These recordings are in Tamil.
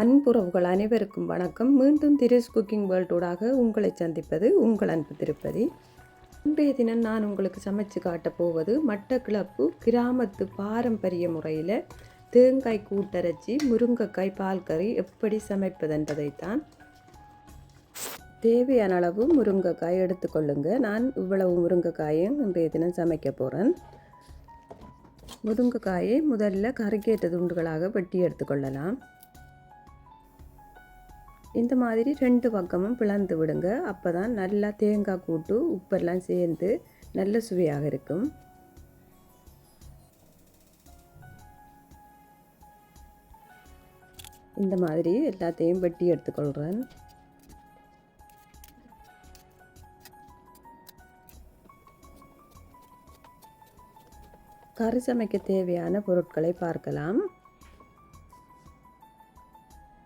அன்புறவுகள் அனைவருக்கும் வணக்கம். மீண்டும் திரிஸ் குக்கிங் வேர்ல்டூடாக உங்களை சந்திப்பது உங்கள் அன்பு திருப்பதி. இன்றைய தினம் நான் உங்களுக்கு சமைச்சு காட்டப் போவது மட்டக்கிழப்பு கிராமத்து பாரம்பரிய முறையில் தேங்காய் கூட்டரைச்சி முருங்கைக்காய் பால் கறி எப்படி சமைப்பதென்பதைத்தான். தேவையான அளவு முருங்கைக்காய் எடுத்துக்கொள்ளுங்க நான் இவ்வளவு முருங்கைக்காயும் இன்றைய தினம் சமைக்க போகிறேன் முருங்கைக்காயை முதல்ல கருக்கேற்ற துண்டுகளாக வெட்டி எடுத்துக்கொள்ளலாம் இந்த மாதிரி ரெண்டு பக்கமும் பிளந்து விடுங்க. அப்போ தான் நல்லா தேங்காய் கூட்டு உப்பெல்லாம் சேர்ந்து நல்ல சுவையாக இருக்கும். இந்த மாதிரி எல்லாத்தையும் வெட்டி எடுத்துக்கொள்கிறேன் கறி சமைக்க தேவையான பொருட்களை பார்க்கலாம்.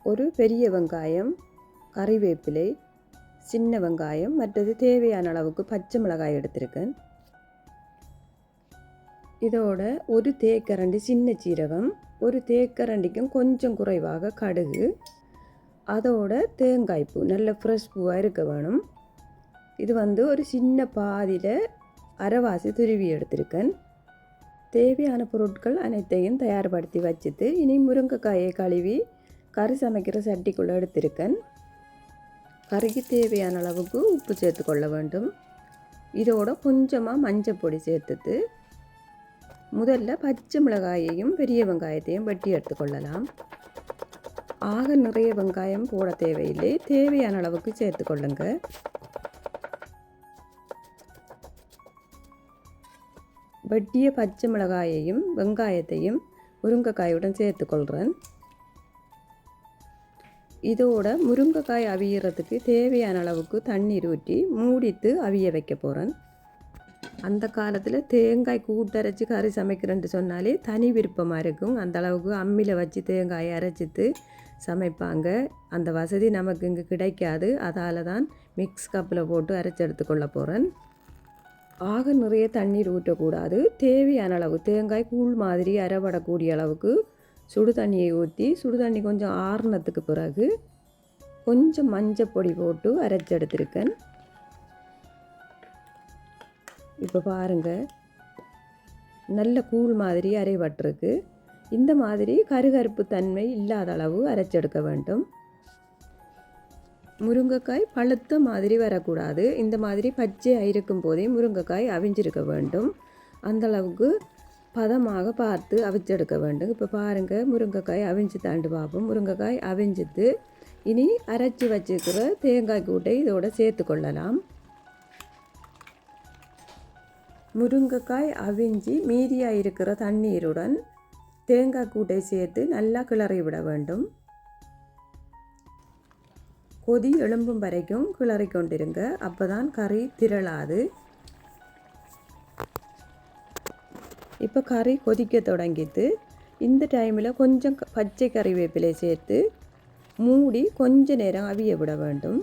ஒரு பெரிய வெங்காயம் கறிவேப்பிலை சின்ன வெங்காயம் மற்றது தேவையான அளவுக்கு பச்சை மிளகாய் எடுத்திருக்கேன். இதோட ஒரு தேக்கரண்டி சின்ன சீரகம் ஒரு தேக்கரண்டிக்கும் கொஞ்சம் குறைவாக கடுகு அதோட தேங்காய் பூ நல்ல ஃப்ரெஷ் பூவாக இருக்க வேணும். இது வந்து ஒரு சின்ன பாதியில் அரைவாசி துருவி எடுத்திருக்கேன். தேவையான பொருட்கள் அனைத்தையும் தயார்படுத்தி வச்சுட்டு இனி முருங்கைக்காயை கழுவி கறி சமைக்கிற சட்டிக்குள்ளே எடுத்திருக்கேன். கறிக்கு தேவையான அளவுக்கு உப்பு சேர்த்துக்கொள்ள வேண்டும். இதோட கொஞ்சமாக மஞ்சள் பொடி சேர்த்துட்டு முதல்ல பச்சை மிளகாயையும் பெரிய வெங்காயத்தையும் வெட்டி எடுத்துக்கொள்ளலாம் ஆக நிறைய வெங்காயம் போட தேவையில்லை. தேவையான அளவுக்கு சேர்த்துக்கொள்ளுங்க வெட்டிய பச்சை மிளகாயையும் வெங்காயத்தையும் முருங்கைக்காயுடன் சேர்த்துக்கொள்கிறேன் இதோட முருங்கைக்காய் அவியறதுக்கு தேவையான அளவுக்கு தண்ணீர் ஊற்றி மூடித்து அவிய வைக்க போகிறேன் அந்த காலத்தில் தேங்காய் கூட்டரைச்சி கறி சமைக்கிறேன்ட்டு சொன்னாலே தனி விருப்பமாக இருக்கும். அந்த அளவுக்கு அம்மியில் வச்சு தேங்காயை அரைச்சிட்டு சமைப்பாங்க. அந்த வசதி நமக்கு இங்கே கிடைக்காது. அதால் தான் மிக்ஸ் கப்பில் போட்டு அரைச்சி எடுத்துக்கொள்ள போகிறேன் ஆக நிறைய தண்ணீர் ஊற்றக்கூடாது. தேவையான அளவு தேங்காய் கூழ் மாதிரி அரைபடக்கூடிய அளவுக்கு சுடு தண்ணியை ஊற்றி சுடு தண்ணி கொஞ்சம் ஆறுனத்துக்கு பிறகு கொஞ்சம் மஞ்சள் பொடி போட்டு அரைச்சி எடுத்திருக்கேன். இப்போ பாருங்கள் நல்ல கூழ் மாதிரி அரைவட்டிருக்கு. இந்த மாதிரி கருகருப்பு தன்மை இல்லாத அளவு அரைச்செடுக்க வேண்டும். முருங்கைக்காய் பழுத்த மாதிரி வரக்கூடாது. இந்த மாதிரி பச்சையாக இருக்கும் போதே முருங்கைக்காய் அவிஞ்சிருக்க வேண்டும். அந்தளவுக்கு பதமாக பார்த்து அவிச்செடுக்க வேண்டும். இப்போ பாருங்கள் முருங்கைக்காய் அவிஞ்சு தாண்டு பார்ப்போம் முருங்கைக்காய் அவிஞ்சித்து இனி அரைச்சி வச்சுக்கிற தேங்காய் கூட்டை இதோட சேர்த்து கொள்ளலாம். முருங்கைக்காய் அவிஞ்சி மீதியாக இருக்கிற தண்ணீருடன் தேங்காய் கூட்டை சேர்த்து நல்லா கிளறி விட வேண்டும். கொதி எழும்பும் வரைக்கும் கிளறி கொண்டிருங்க அப்போ தான் கறி திரளாது. இப்போ கறி கொதிக்க தொடங்கிது இந்த டைமில் கொஞ்சம் பச்சை கறிவேப்பிலை சேர்த்து மூடி கொஞ்ச நேரம் அவிய விட வேண்டும்.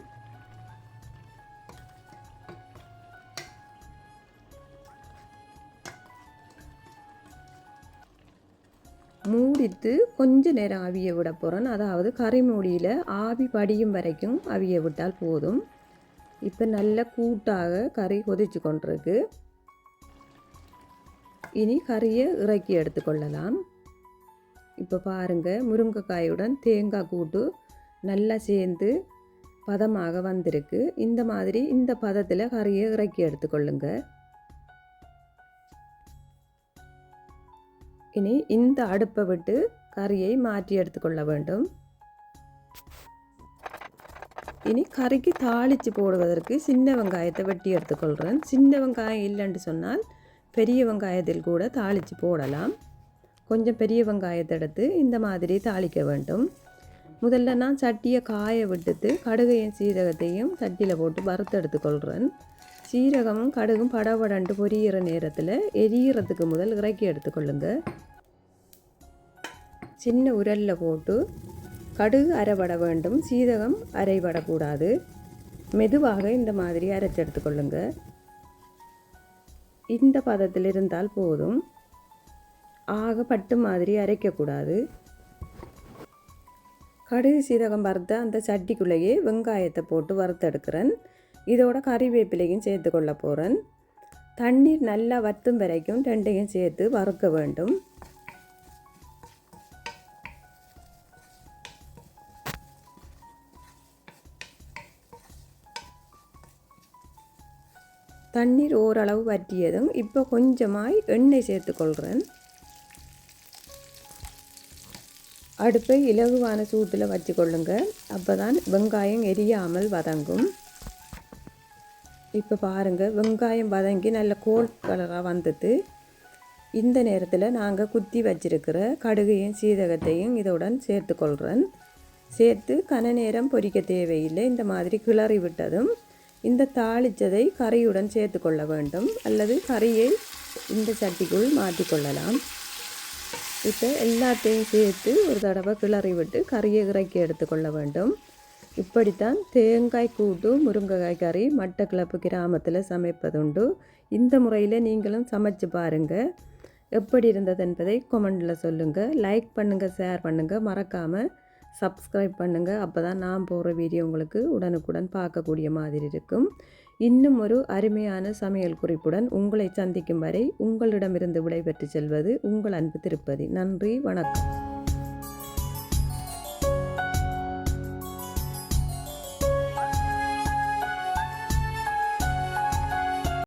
மூடித்து கொஞ்ச நேரம் அவிய விட போகிறோம் அதாவது கறி மூடியில் ஆவி படியும் வரைக்கும் அவிய விட்டால் போதும். இப்போ நல்ல கூட்டாக கறி கொதிச்சு கொண்டிருக்கு. இனி கறியை இறக்கி எடுத்துக்கொள்ளலாம் இப்போ பாருங்கள் முருங்கைக்காயுடன் தேங்காய் கூட்டு நல்லா சேர்ந்து பதமாக வந்திருக்கு. இந்த மாதிரி இந்த பதத்தில் கறியை இறக்கி எடுத்துக்கொள்ளுங்க இனி இந்த அடுப்பை விட்டு கறியை மாற்றி எடுத்துக்கொள்ள வேண்டும். இனி கறிக்கு தாளித்து போடுவதற்கு சின்ன வெங்காயத்தை வெட்டி எடுத்துக்கொள்கிறேன் சின்ன வெங்காயம் இல்லைன்னு சொன்னால் பெரிய வெங்காயத்தில் கூட தாளித்து போடலாம். கொஞ்சம் பெரிய வெங்காயத்தை எடுத்து இந்த மாதிரி தாளிக்க வேண்டும். முதல்ல நான் சட்டியை காய விட்டுட்டு கடுகையும் சீரகத்தையும் சட்டியில் போட்டு வறுத்து எடுத்துக்கொள்கிறேன் சீரகமும் கடுகும் படபடண்டு பொரியிற நேரத்தில் எரியறதுக்கு முதல் இறக்கி எடுத்துக்கொள்ளுங்க. சின்ன உரலில் போட்டு கடுகு அரைபட வேண்டும். சீரகம் அரைபடக்கூடாது மெதுவாக இந்த மாதிரி அரைச்சி எடுத்துக்கொள்ளுங்க. இந்த பதத்தில் இருந்தால் போதும். ஆக பட்டு மாதிரி அரைக்கக்கூடாது. கடுகு சீரகம் வறுத்த அந்த சட்டிக்குள்ளேயே வெங்காயத்தை போட்டு வறுத்தெடுக்கிறேன். இதோட கறிவேப்பிலையும் சேர்த்து கொள்ள போகிறேன் தண்ணீர் நல்லா வத்தும் வரைக்கும் ரெண்டையும் சேர்த்து வறுக்க வேண்டும். தண்ணீர் ஓரளவு வற்றியதும் இப்போ கொஞ்சமாய் எண்ணெய் சேர்த்துக்கொள்கிறேன். அடுப்பை இலகுவான சூட்டில் வச்சுக்கொள்ளுங்க. அப்போ தான் வெங்காயம் எரியாமல் வதங்கும். இப்போ பாருங்கள் வெங்காயம் வதங்கி நல்ல கோல் கலராக வந்தது. இந்த நேரத்தில் நாங்கள் குத்தி வச்சிருக்கிற கடுகையும் சீரகத்தையும் இதோடன் சேர்த்துக்கொள்கிறேன். சேர்த்து கன நேரம் பொரிக்க தேவையில்லை. இந்த மாதிரி கிளறி விட்டதும் இந்த தாளித்ததை கறியுடன் சேர்த்து கொள்ள வேண்டும். அல்லது கறியை இந்த சட்டிக்குள் மாற்றிக்கொள்ளலாம் இப்போ எல்லாத்தையும் சேர்த்து ஒரு தடவை கிளறி விட்டு கறியை இறக்கி எடுத்துக்கொள்ள வேண்டும். இப்படித்தான் தேங்காய் கூட்டு முருங்கைக்காய் கறி மட்டக்கிளப்பு கிராமத்தில் சமைப்பதுண்டு. இந்த முறையில் நீங்களும் சமைச்சு பாருங்கள் எப்படி இருந்தது என்பதை கொமெண்டில் சொல்லுங்கள் லைக் பண்ணுங்கள் ஷேர் பண்ணுங்கள் மறக்காமல் சப்ஸ்கிரைப் பண்ணுங்கள் அப்போ தான் நான் போடுற வீடியோ உங்களுக்கு உடனுக்குடன் பார்க்கக்கூடிய மாதிரி இருக்கும். இன்னும் ஒரு அருமையான சமையல் குறிப்புடன் உங்களை சந்திக்கும் வரை உங்களிடமிருந்து விடைபெற்று செல்வது உங்கள் அன்பு திருப்பதி. நன்றி. வணக்கம்.